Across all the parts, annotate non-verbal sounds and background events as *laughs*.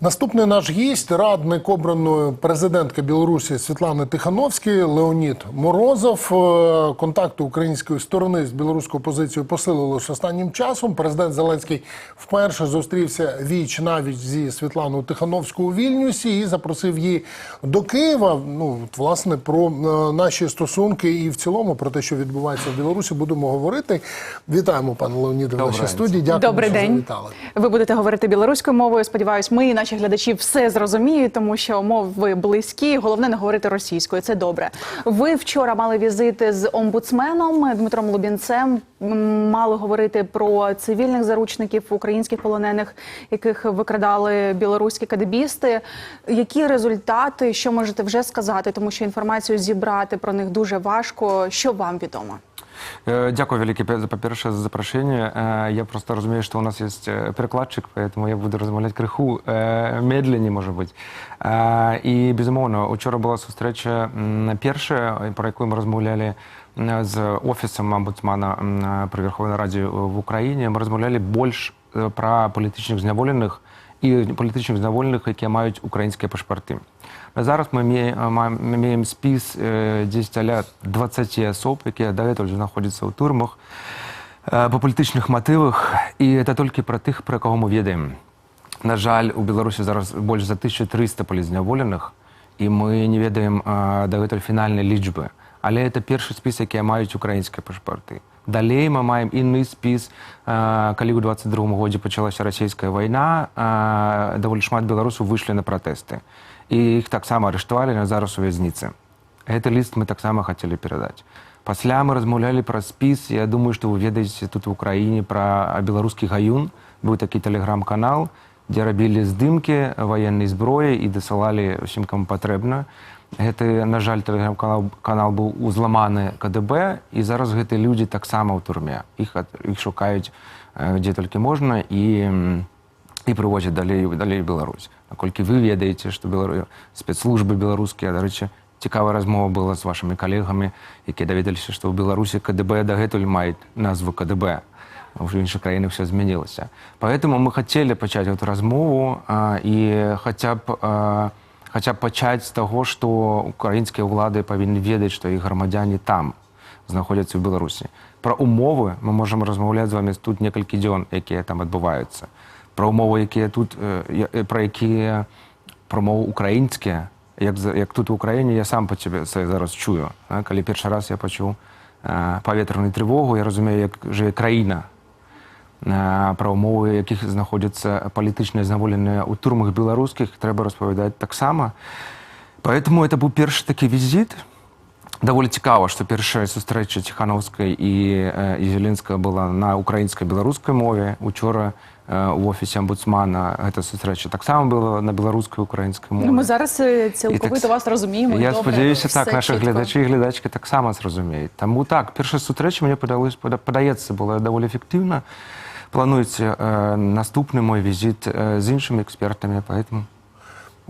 Наступний наш гість, радник обраної президентки Білорусі Світлани Тихановської, Леонід Морозов. Е, Контакти української сторони з білоруською опозицією посилилися останнім часом. Президент Зеленський вперше зустрівся віч навіть зі Світланою Тихановською у Вільнюсі і запросив її до Києва. Ну власне про е, наші стосунки і в цілому про те, що відбувається в Білорусі, будемо говорити. Вітаємо, пане Леоніде, в нашій студії. Дякую, Добрий що день. завітали. Ви будете говорити білоруською мовою. Сподіваюсь, ми і наші глядачі все зрозуміють, тому що мови близькі. Головне не говорити російською. Це добре. Ви вчора мали візит з омбудсменом Дмитром Лубінцем. Мали говорити про цивільних заручників, українських полонених, яких викрадали білоруські кадебісти. Які результати, що можете вже сказати, тому що інформацію зібрати про них дуже важко. Що вам відомо? Е, Дякую велике по-перше за запрошення. Е, Я просто розумію, що у нас є е, перекладчик, поэтому я буду розмовляти криху е, медленні, може бути. Е, І безумовно, вчора була зустріча перша, про яку ми розмовляли з офісом омбудсмана при Верховній Раді в Україні. Ми розмовляли більш про політичних зневолених і політичних зневолених, які мають українські паспорти. На зараз ми має- маємо е, десь таля 20 особ, які вже знаходяться у турмах е, по політичних мотивах, і це тільки про тих, про кого ми відаємо. На жаль, у Білорусі зараз більше за 1300 політзневолених, і ми не відаємо е, до фінальної лічби. Але це перший спис, який мають українські паспорти. Далей мы маем інны спіс, калі ў 22 годзе пачалася расійская вайна, даволі шмат беларусаў выйшлі на пратэсты. І іх таксама арыштавалі на зараз у вязніцы. Гэты ліст мы таксама хацелі перадаць. Пасля мы размаўлялі пра спіс. Я думаю, што вы ведаеце тут у краіне пра беларускі гаюн, быў такі тэлеграм-канал, дзе рабілі здымкі ваеннай зброі і дасылалі ўсім каму патрэбна. Гэты, на жаль, тэлеграм-канал канал быў узламаны КДБ і зараз гэты людзі таксама ў турме. Іх, ад- іх шукаюць э, дзе толькі можна і м, і прывозяць далей далей у Беларусь. Наколькі вы ведаеце, што белару... спецслужбы беларускія, дарэчы, цікавая размова была з вашымі калегамі, якія даведаліся, што ў Беларусі КДБ дагэтуль маюць назву КДБ. А ў іншых краінах все змянілася. Поэтому мы хацелі пачаць эту размову а, і хаця б а, хаця б пачаць з таго, што украінскія ўлады павінны ведаць, што іх грамадзяне там знаходзяцца ў Беларусі. Пра умовы мы можам размаўляць з вами тут некалькі дзён, якія там адбываюцца. Пра умовы, якія тут э, я- э, пра якія пра умовы украінскія, як, за- як тут у Україні, я сам по тебе це зараз чую. А, Коли перший раз я почув е, повітряну тривогу, я розумію, як живе країна, е, про умови яких знаходяться політично зневолені у турмах білоруських, треба розповідати так само. Поэтому это був перший такий візит. Доволі цікаво, що перша зустріча Тихановської і, е, і Зеленського була на українсько-білоруській мові. Учора е, у офісі омбудсмана ця зустріча так само була на білоруській українській мові. Ну, ми зараз е, цілковито так- вас розуміємо. Я сподіваюся, так, наші чітко. глядачі і глядачки так само зрозуміють. Тому так, перша зустріча мені подалось, подається, була доволі ефективна. Планується е, наступний мій візит е, з іншими експертами, поэтому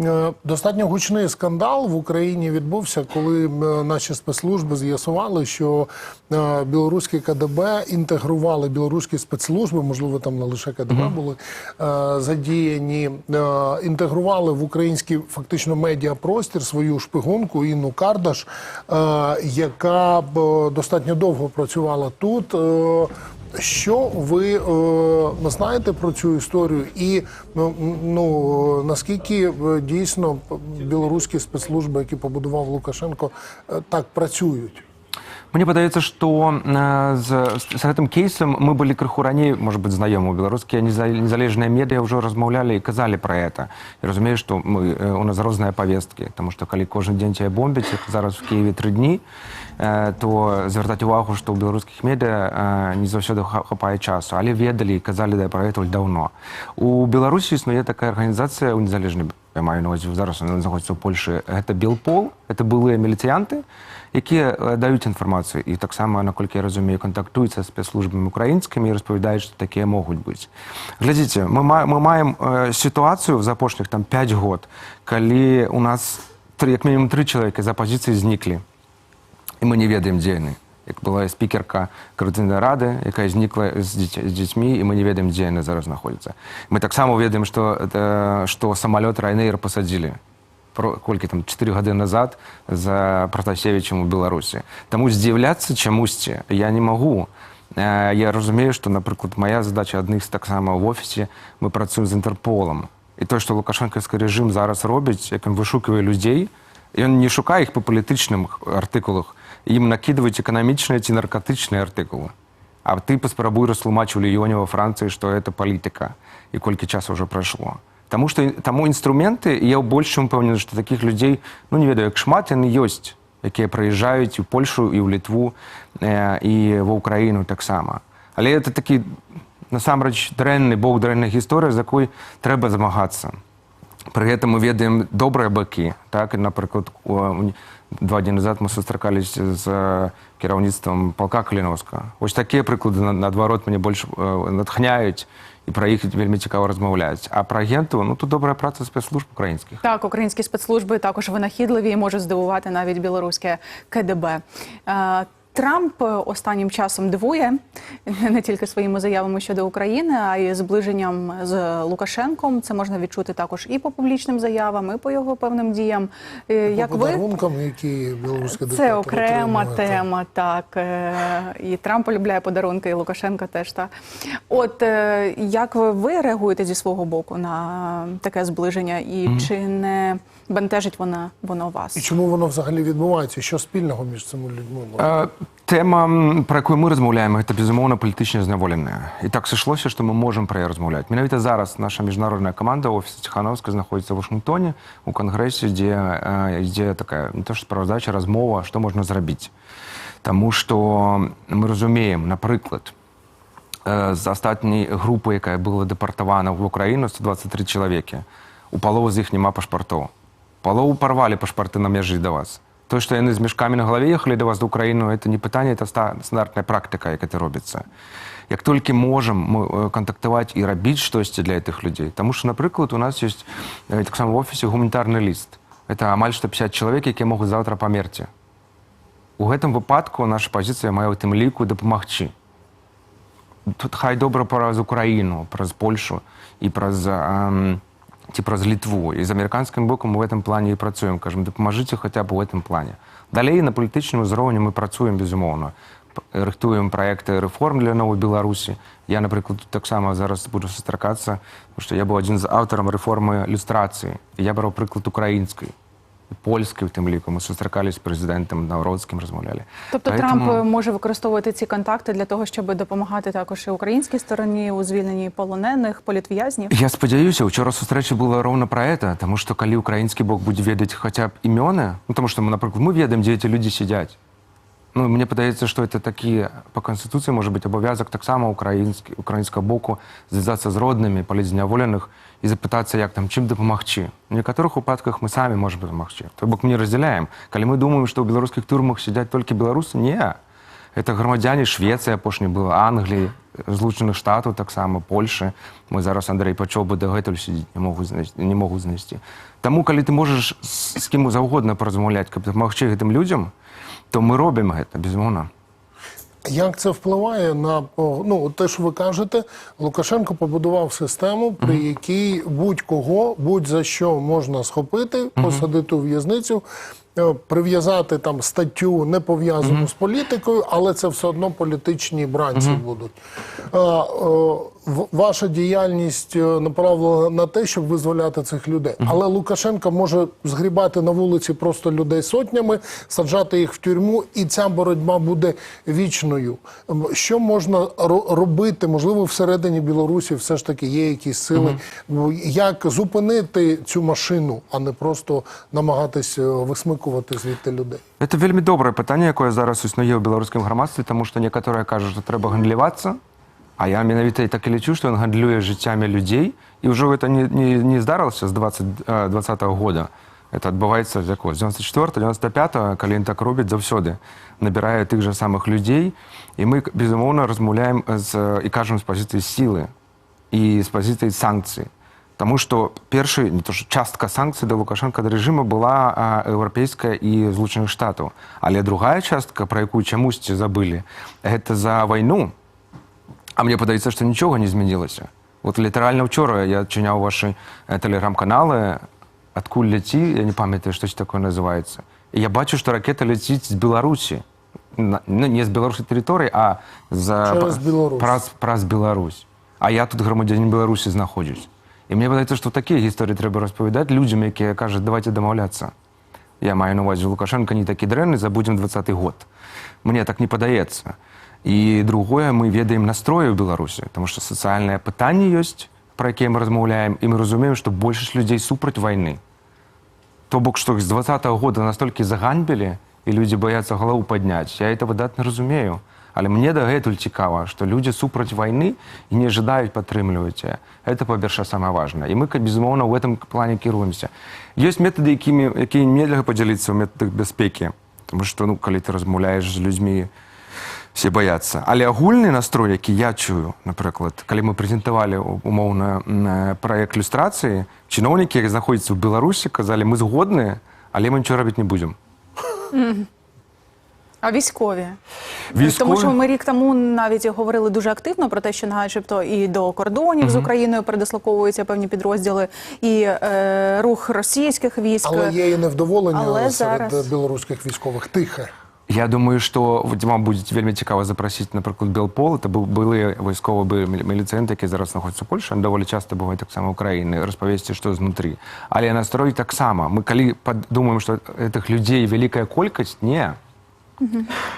Е, Достатньо гучний скандал в Україні відбувся, коли наші спецслужби з'ясували, що білоруські КДБ інтегрували білоруські спецслужби, можливо, там не лише КДБ були задіяні, інтегрували в український фактично медіапростір свою шпигунку Інну Кардаш, яка б достатньо довго працювала тут. Що ви е, знаєте про цю історію, і ну, ну наскільки е, дійсно білоруські спецслужби, які побудував Лукашенко, е, так працюють? Мне падаецца што э, з, з гэтым кейсам мы былі крыху раней может быть знаёмы беларускія неза- незалежныя медыа ўжо размаўлялі і казалі пра это і разумею што мы э, у нас розныя павесткі тому што калі кожны дзень цябе бомбяць як зараз в Киеве тры дні э, то звяртаць увагу што ў беларускіх медыа э, не заўсёды ха- хапае часу але ведалі і казалі да пра гэта даўно у беларусі існуе такая арганізацыя ў незалежнай я маю на увазе зараз она знаходзіцца ў польшы гэта белпол это былыя міліцыянты якія е, даюць інфармацыю і таксама наколькі я разумею кантактуюцца з спецслужбамі украінскімі і распавядаюць што такія могуць быць глядзіце мы, ма- мы маем э, сітуацыю за апошніх там 5 год калі у нас тры, як мінімум тры чалавека з апазіцыі зніклі і мы не ведаем дзе яны як була спікерка Координаційної ради, яка зникла з, діть, з дітьми, і ми не ведаємо, де вона зараз знаходиться. Ми так само ведаємо, що, е, що самоліт Ryanair посадили про колькі там 4 години назад за Протасевичем у Білорусі. Тому здивлятися чомусь я не можу. Е, Я розумію, що, наприклад, моя задача одних так само в офісі, ми працюємо з Інтерполом. І те, що Лукашенківський режим зараз робить, як він вишукує людей, і він не шукає їх по політичним артикулах, їм накидують економічні чи наркотичні артикули. А ти поспробуй розтлумачити Леоні во Франції, що це політика, і скільки часу вже пройшло. Тому що тому інструменти, і я більше впевнений, що таких людей, ну не ведаю, як шмат, вони є, які приїжджають і в Польщу, і в Литву, і в Україну так само. Але це такий, насамрэч, дренний бог дренних історій, з якою треба змагатися. При этом ми ведаємо добрі боки. Так, наприклад, два дні назад ми зустрікалися з е, керівництвом полка Каліновського. Ось такі приклади, на- наоборот, мене більше е, натхняють, і про їх вельми цікаво розмовляють. А про агентів, ну тут добра праця спецслужб українських. Так, українські спецслужби також винахідливі і можуть здивувати навіть білоруське КДБ. Е, Трамп останнім часом дивує *laughs* не тільки своїми заявами щодо України, а й зближенням з Лукашенком. Це можна відчути також і по публічним заявам, і по його певним діям. Е, Як По ви які білоруська це окрема тема, так е, і Трамп полюбляє подарунки, і Лукашенко теж так. От е, як ви, ви реагуєте зі свого боку на таке зближення, і чи не бентежить вона воно І вас? чому воно взагалі відбувається? Що спільного між цими людьми? Е, Тема, про яку ми розмовляємо, це безумовно політичне зневолення. І так сишлося, що ми можемо про це розмовляти. Менавіта зараз наша міжнародна команда офісу Тихановська знаходиться в Вашингтоні у конгресі, де е, йде така не то що справоздача, розмова, що можна зробити. Тому що ми розуміємо, наприклад, е, з останньої групи, яка була депортована в Україну, 123 чоловіки, у половини з їх нема паспортів. Полову порвали паспорти на межі до вас. То, що вони з мішками на голові їхали до вас до України, це не питання, це ста- стандартна практика, яка це робиться. Як тільки можемо ми е, контактувати і робити щось для цих людей. Тому що, наприклад, у нас є е, так само в офісі гуманітарний ліст. Це амаль 150 чоловік, які можуть завтра померти. У гэтым випадку наша позиція має у тим ліку допомогти. Тут хай добре праз Україну, праз Польщу і праз, ем, ті з Літву. І з американським боком ми в цьому плані і працюємо. Кажемо, допоможіть хоча б у цьому плані. Далі на політичному зровні ми працюємо, безумовно. Рихтуємо проекти реформ для нової Білорусі. Я, наприклад, так само зараз буду зустрікатися, тому що я був один з автором реформи люстрації. Я брав приклад української. В тим ліку. Ми зустрікалися з президентом Навродським, розмовляли. Тобто Поэтому- Трамп е, може використовувати ці контакти для того, щоб допомагати також і українській стороні у звільненні полонених, політв'язнів. Я сподіваюся, вчора зустріча була ровно про це, тому що коли український бок буде відати хоча б імена, ну тому що, ми, наприклад, ми відаємо, де ці люди сидять. Ну, мені подається, що це такі по Конституції може бути обов'язок так само українського боку зв'язатися з родними політзняволених і запитатися, як там, чим допомогти. В некоторих випадках ми самі можемо допомогти. Той бок не розділяємо. Коли ми думаємо, що в білоруських тюрмах сидять тільки білоруси, ні. Це громадяни Швеції, апошні були, Англії, Злучених Штатів, так само, Польщі. Ми зараз Андрій Пачов би догетель сидіти не знайти. Не можуть знайти. Тому, коли ти можеш з, з ким завгодно порозмовляти, щоб допомогти цим людям, то ми робимо це, безумовно. Як це впливає на ну те, що ви кажете, Лукашенко побудував систему, при якій будь-кого, будь-за що можна схопити, посадити у в'язницю, е, прив'язати там статтю не пов'язану з політикою, але це все одно політичні бранці будуть. Ваша діяльність е, направлена на те, щоб визволяти цих людей. Але Лукашенко може згрібати на вулиці просто людей сотнями, саджати їх в тюрму, і ця боротьба буде вічною. Що можна ро- робити? Можливо, всередині Білорусі все ж таки є якісь сили. Ну, Як зупинити цю машину, а не просто намагатись е, висмикувати звідти людей? Це вельми добре питання, яке зараз існує у білоруському громадстві, тому що некоторі кажуть, що треба гандлюватися, а я менавіта так і лічу, що він гандлює життями людей, і вже це не, не, не здарилося з 20, е, 20-го года. Це відбувається з якого? З 94-95-го, коли він так робить завсюди. Набирає тих же самих людей, і ми, безумовно, розмовляємо з, і кажемо з позиції сили, і з позиції санкцій. Тому що перший, не то частка санкцій до Лукашенка до режиму була а, європейська і Злучених Штатів. Але друга частка, про яку чомусь забили, це за війну. А мені подається, що нічого не змінилося. От літерально вчора я чиняв ваші е, телеграм-канали, «Откуль лети», я не пам'ятаю, що це таке називається. І я бачу, що ракета летить з Білорусі. Ну, не з білоруської території, а з Через Білорусь. праз, праз Білорусь. А я тут громадянин Білорусі знаходжусь. І мені подається, що такі історії треба розповідати людям, які кажуть, давайте домовлятися. Я маю на увазі, Лукашенко не такий дренний, забудемо 20-й год. Мені так не подається. І другое, ми ведаємо настрої в Білорусі, тому що соціальне питання є, про яке ми розмовляємо, і ми розуміємо, що більшість людей супроть війни. То бок, що з 20-го года настільки заганьбили, і люди бояться голову підняти. Я це видатно розумію. Але мені дагэтуль цікаво, що люди супроть війни і не ожидають підтримувати. її. Це, по-перше, саме. І ми, безумовно, в цьому плані керуємося. Є методи, якими, які нельзя поділитися в методах безпеки. Тому що, ну, коли ти розмовляєш з людьми, всі бояться. Але агульний настрой, який я чую, наприклад, коли ми презентували умовно е, проект люстрації, чиновники, які знаходяться в Білорусі, казали, ми згодні, але ми нічого робити не будемо. А військові? Військові? Тому що ми рік тому навіть говорили дуже активно про те, що начебто і до кордонів з Україною передислоковуються певні підрозділи, і е, рух російських військ. Але є і невдоволення Але серед зараз- білоруських військових тихе. Я думаю, що от вам буде вельми цікаво запросити, наприклад, Білпол. Це бу- були військові були мілі- міліціянти, які зараз знаходяться в Польщі, вони доволі часто бувають так само в Україні, розповісти, що знутрі. Але настрой так само. Ми коли под- думаємо, що цих людей велика кількість, ні.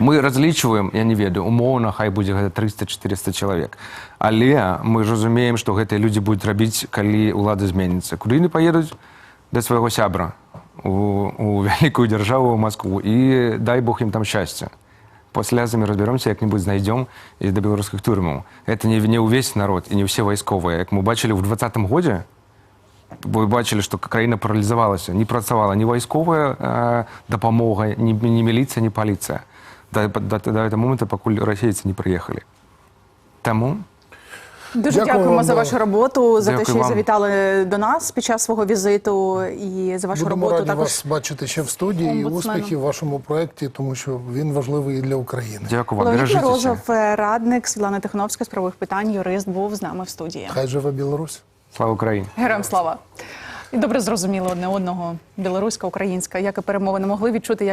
Ми розлічуємо, я не ведаю, умовно, хай буде гэта 300-400 чоловік. Але ми ж розуміємо, що гэтыя люди будуть робити, коли влада зміниться. Куди вони поїдуть? До свого сябра у, у *laughs* великую державу, в Москву. І дай Бог їм там щастя. Після з ними розберемося, як-небудь знайдемо і до білоруських тюрмів. Це не, не увесь народ і не всі військові. Як ми бачили в 2020 році, ви бачили, що країна паралізувалася. Не працювала ні військова е, допомога, ні, ні міліція, ні поліція. До, до, до цього моменту, поки російці не приїхали. Тому Дуже Дякую дякуємо вам, за вашу роботу, за те, що вам. завітали до нас під час свого візиту, і за вашу Будемо роботу раді також. вас бачити ще в студії. і омбудсменом. Успіхів в вашому проєкті, тому що він важливий і для України. дякую вам. Леонід Морозов, себе. радник Світлана Тихановська з правових питань, юрист, був з нами в студії. Хай живе Білорусь. Слава Україні! Героям слава! І добре зрозуміло одне одного білоруська, українська, як і перемовини могли відчути, як